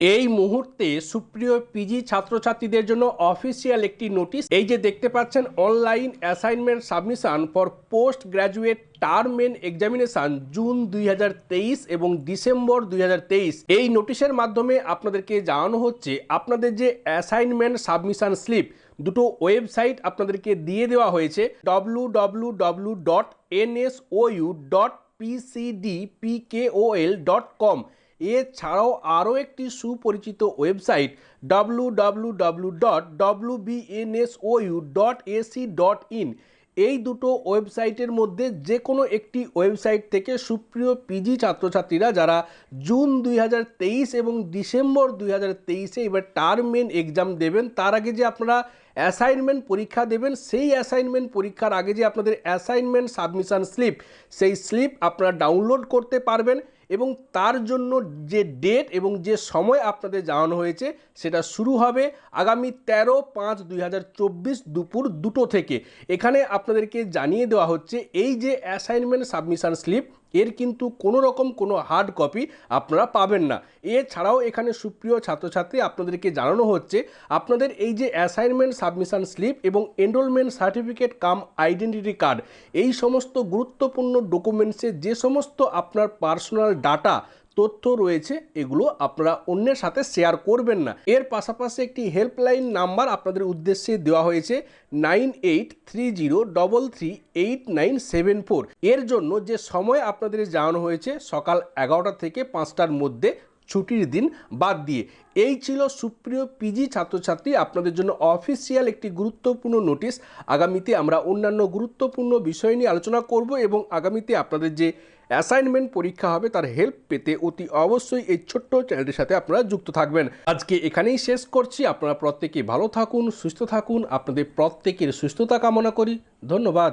এই মুহূর্তে সুপ্রিয় পিজি ছাত্রছাত্রীদের জন্য অফিসিয়াল একটি নোটিশ এই যে দেখতে পাচ্ছেন online assignment submission for post graduate term end examination June দুই হাজার তেইশ এবং ডিসেম্বর দুই হাজার তেইশ। এই নোটিশের মাধ্যমে আপনাদেরকে জানানো হচ্ছে, আপনাদের যে অ্যাসাইনমেন্ট সাবমিশন স্লিপ দুটো ওয়েবসাইট আপনাদেরকে দিয়ে দেওয়া হয়েছে W W W dot NSOU dot PCDPKOL dot com এছাড়াও আরও একটি সুপরিচিত website W W dot dot AC dot in এই দুটো ওয়েবসাইটের মধ্যে যে কোনো একটি ওয়েবসাইট থেকে সুপ্রিয় পিজি ছাত্রছাত্রীরা যারা জুন দুই হাজার তেইশ এবং ডিসেম্বর দুই হাজার তেইশে এবার টার্ম মেন এক্সাম দেবেন, তার আগে যে আপনারা অ্যাসাইনমেন্ট পরীক্ষা দেবেন, সেই অ্যাসাইনমেন্ট পরীক্ষার আগে যে আপনাদের অ্যাসাইনমেন্ট সাবমিশন স্লিপ সেই স্লিপ আপনারা ডাউনলোড করতে পারবেন। এবং তার জন্য যে ডেট এবং যে সময় আপনাদের জানানো হয়েছে, সেটা শুরু হবে আগামী তেরো পাঁচ দুই দুপুর দুটো থেকে। এখানে আপনাদেরকে জানিয়ে দেওয়া হচ্ছে, এই যে অ্যাসাইনমেন্ট সাবমিশন স্লিপ এর কিন্তু কোনো রকম কোনো হার্ড কপি আপনারা পাবেন না। এছাড়াও এখানে সুপ্রিয় ছাত্রছাত্রী, আপনাদেরকে জানানো হচ্ছে, আপনাদের এই যে অ্যাসাইনমেন্ট সাবমিশন স্লিপ এবং enrolment certificate cum identity card এই সমস্ত গুরুত্বপূর্ণ ডকুমেন্টসে যে সমস্ত আপনার পার্সোনাল ডাটা তথ্য রয়েছে, এগুলো আপনারা অন্যের সাথে শেয়ার করবেন না। এর পাশাপাশি একটি হেল্পলাইন নাম্বার আপনাদের উদ্দেশ্যে দেওয়া হয়েছে nine eight three zero double three eight nine seven four. এর জন্য যে সময় আপনাদের জানানো হয়েছে সকাল এগারোটা থেকে পাঁচটার মধ্যে ছুটির দিন বাদ দিয়ে। এই ছিল সুপ্রিয় পিজি ছাত্রছাত্রী, আপনাদের জন্য অফিসিয়াল একটি গুরুত্বপূর্ণ নোটিশ আগামীতে আমরা অন্যান্য গুরুত্বপূর্ণ বিষয় নিয়ে আলোচনা করব এবং আগামীতে আপনাদের যে অ্যাসাইনমেন্ট পরীক্ষা হবে, তার হেল্প পেতে অতি অবশ্যই এই ছোট্ট চ্যানেলটির সাথে আপনারা যুক্ত থাকবেন। আজকে এখানেই শেষ করছি। আপনারা প্রত্যেকে ভালো থাকুন, সুস্থ থাকুন। আপনাদের প্রত্যেকের সুস্থতা কামনা করি। ধন্যবাদ।